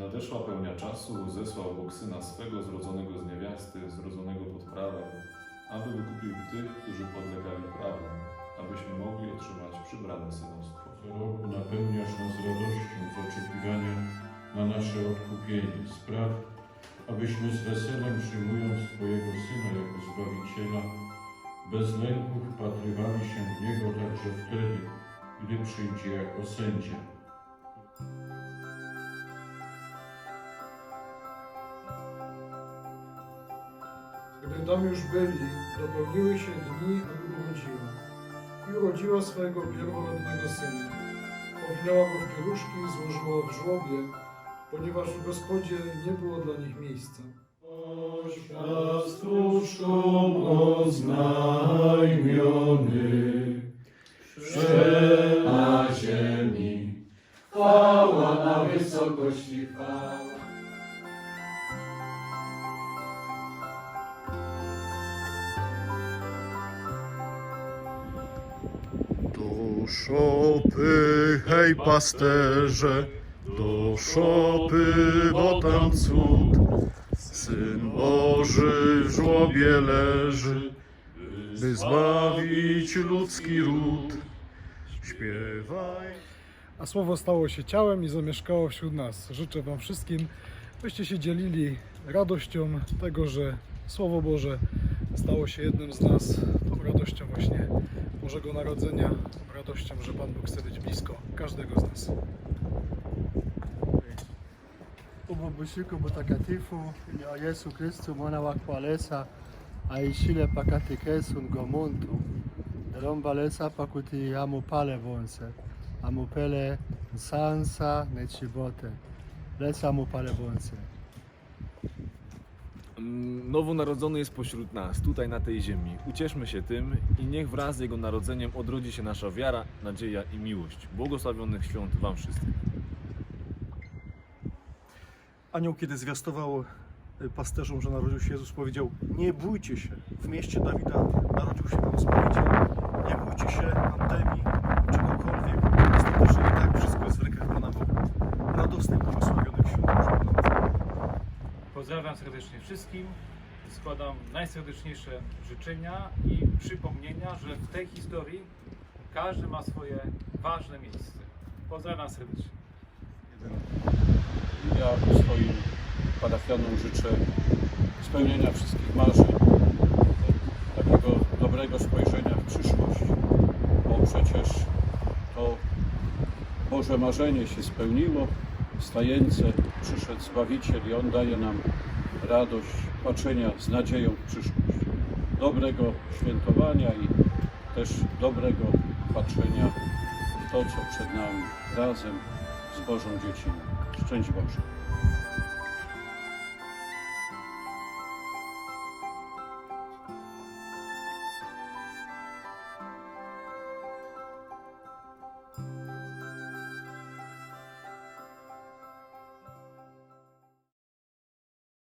nadeszła pełnia czasu, zesłał Bóg Syna swego, zrodzonego z niewiasty, zrodzonego pod prawem, aby wykupił tych, którzy podlegali prawu, abyśmy mogli otrzymać przybrane synostwo. Roku napełniasz nas radością z oczekiwania na nasze odkupienie. Spraw, abyśmy z weselem przyjmując Twojego Syna jako Zbawiciela, bez lęku wpatrywali się w Niego także wtedy, gdy przyjdzie jako sędzia. Gdy tam już byli, dopełniły się dni, aby urodziła. I urodziła swojego pierworodnego syna. Owinęła go w pieluszki i złożyła w żłobie, ponieważ w gospodzie nie było dla nich miejsca. Pastuszkom oznajmiony, że na ziemi chwała na wysokości chwała. Szopy, hej pasterze, do szopy, bo tam cud. Syn Boży w żłobie leży, by zbawić ludzki ród. Śpiewaj. A słowo stało się ciałem i zamieszkało wśród nas. Życzę Wam wszystkim, byście się dzielili radością tego, że Słowo Boże stało się jednym z nas, tą radością właśnie Bożego Narodzenia, radością, że Pan Bóg chce być blisko każdego z nas. Ubo busiku butakatifu ya Yesu Kristu mwana wa kwalesa aishile pakatekesun gomuntu. Delomba lesa pakuti amupale vonse amupele nsansa nechibote lesa amupale Mm, Nowonarodzony jest pośród nas, tutaj na tej ziemi. Ucieszmy się tym i niech wraz z Jego narodzeniem odrodzi się nasza wiara, nadzieja i miłość. Błogosławionych świąt Wam wszystkim. Anioł, kiedy zwiastował y, pasterzom, że narodził się Jezus, powiedział: Nie bójcie się, w mieście Dawida narodził się wam Zbawiciel. Nie bójcie się pandemii, czegokolwiek. Ostatecznie i tak wszystko jest w rękach Pana Boga. Radosnych, błogosławionych świąt Bożego Narodzenia. Pozdrawiam serdecznie wszystkim. Składam najserdeczniejsze życzenia i przypomnienia, że w tej historii każdy ma swoje ważne miejsce. Pozdrawiam serdecznie. Ja swoim parafianom życzę spełnienia wszystkich marzeń, takiego dobrego spojrzenia w przyszłość, bo przecież to Boże marzenie się spełniło. Stajence przyszedł Zbawiciel i On daje nam radość patrzenia z nadzieją w przyszłość. Dobrego świętowania i też dobrego patrzenia w to, co przed nami razem z Bożą dzieciną. Szczęść Boże.